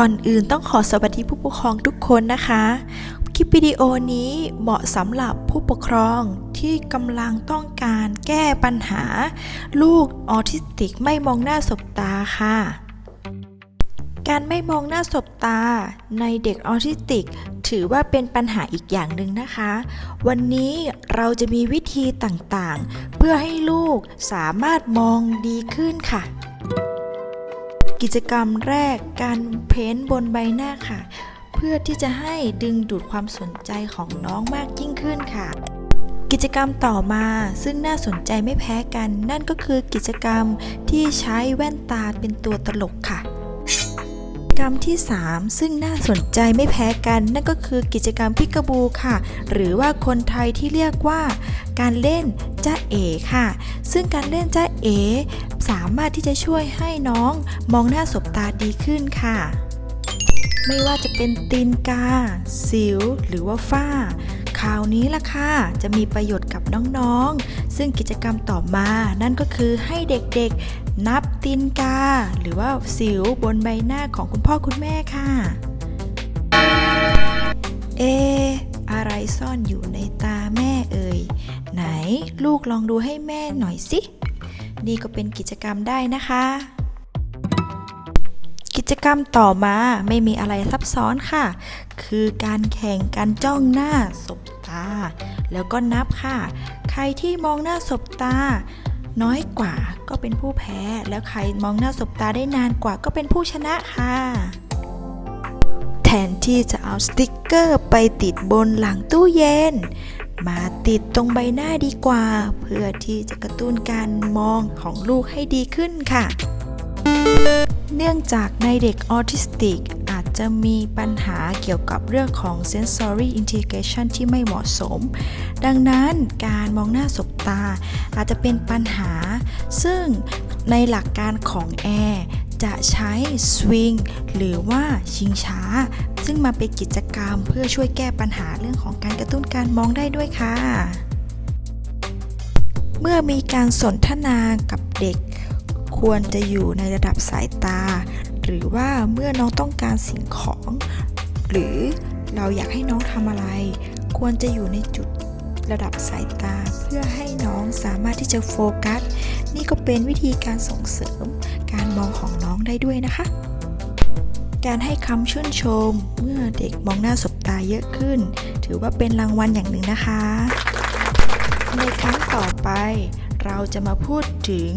ก่อนอื่นต้องขอสวัสดีผู้ปกครองทุกคนนะคะ คลิปวิดีโอนี้เหมาะสำหรับผู้ปกครองที่กำลังต้องการแก้ปัญหา ลูกออทิสติกไม่มองหน้าสบตาค่ะ การไม่มองหน้าสบตาในเด็กออทิสติก ถือว่าเป็นปัญหาอีกอย่างหนึ่งนะคะ วันนี้เราจะมีวิธีต่างๆ เพื่อให้ลูกสามารถมองดีขึ้นค่ะ กิจกรรมแรกการเพ้นบนใบหน้าค่ะ เพื่อที่จะให้ดึงดูดความสนใจของน้องมากยิ่งขึ้นค่ะ กิจกรรมต่อมาซึ่งน่าสนใจไม่แพ้กัน นั่นก็คือกิจกรรมที่ใช้แว่นตาเป็นตัวตลกค่ะกิจกรรมที่ 3 ซึ่งน่าสนใจไม่แพ้กัน นั่นก็คือกิจกรรมพิกาบูค่ะ หรือว่าคนไทยที่เรียกว่า การเล่นจ้าเอ๋ค่ะ ซึ่งการเล่นจ้าเอ สามารถที่จะช่วยให้น้องมองหน้าสบตาดีขึ้นค่ะ ไม่ว่าจะเป็นตีนกา สิว หรือว่าฝ้าคราวนี้ล่ะค่ะ จะมีประโยชน์กับน้องๆ ซึ่งกิจกรรมต่อมานั่นก็คือให้เด็กๆ นับตีนกา หรือว่าสิวบนใบหน้าของคุณพ่อคุณแม่ค่ะ เอ อะไรซ่อนอยู่ในตาแม่เอ่ย ไหนลูกลองดูให้แม่หน่อยสิ นี่ก็เป็นกิจกรรมได้นะคะ กิจกรรมต่อมาไม่มีอะไรซับซ้อนค่ะ คือการแข่งการจ้องหน้าสบตา แล้วก็นับค่ะ ใครที่มองหน้าสบตา น้อยกว่าก็เป็นผู้แพ้ แล้วใครมองหน้าสบตาได้นานกว่าก็เป็นผู้ชนะค่ะแทนที่จะเอาสติกเกอร์ไปติดบนหลังตู้เย็น มาติดตรงใบหน้าดีกว่า เพื่อที่จะกระตุ้นการมองของลูกให้ดีขึ้นค่ะ เนื่องจากในเด็กออทิสติกอาจจะมีปัญหาเกี่ยวกับเรื่องของ sensory integration ที่ไม่เหมาะสม ดังนั้นการมองหน้าสบตาอาจจะเป็นปัญหา ซึ่งในหลักการของแอร์ จะใช้สวิงหรือว่าชิงช้า ซึ่งมาเป็นกิจกรรมเพื่อช่วยแก้ปัญหาเรื่องของการกระตุ้นการมองได้ด้วยค่ะ เมื่อมีการสนทนากับเด็ก ควรจะอยู่ในระดับสายตา หรือว่าเมื่อน้องต้องการสิ่งของ หรือเราอยากให้น้องทำอะไร ควรจะอยู่ในจุดระดับสายตาเพื่อให้น้องสามารถที่จะโฟกัส นี่ก็เป็นวิธีการส่งเสริม การมองของน้องได้ด้วยนะคะ การให้คำชื่นชม เมื่อเด็กมองหน้าสบตาเยอะขึ้น ถือว่าเป็นรางวัลอย่างหนึ่งนะคะ ในครั้งต่อไป เราจะมาพูดถึง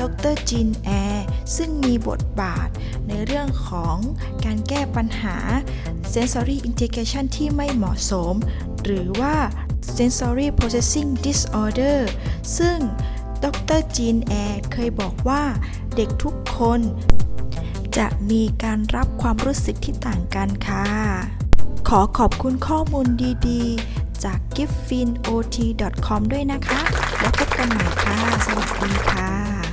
ดรจินแอร์ซึ่งมีบทบาทในเรื่องของการแก้ปัญหา sensory integration ที่ไม่เหมาะสม หรือว่า sensory processing disorder ซึ่ง ดรจีนแอร์เคยบอกว่าเด็กทุกคนจะมีการรับความรู้สึกที่ต่างกันค่ะ ขอขอบคุณข้อมูลดีๆ จาก giftfinot.com ด้วยนะคะ แล้วพบกันใหม่ค่ะ สวัสดีค่ะ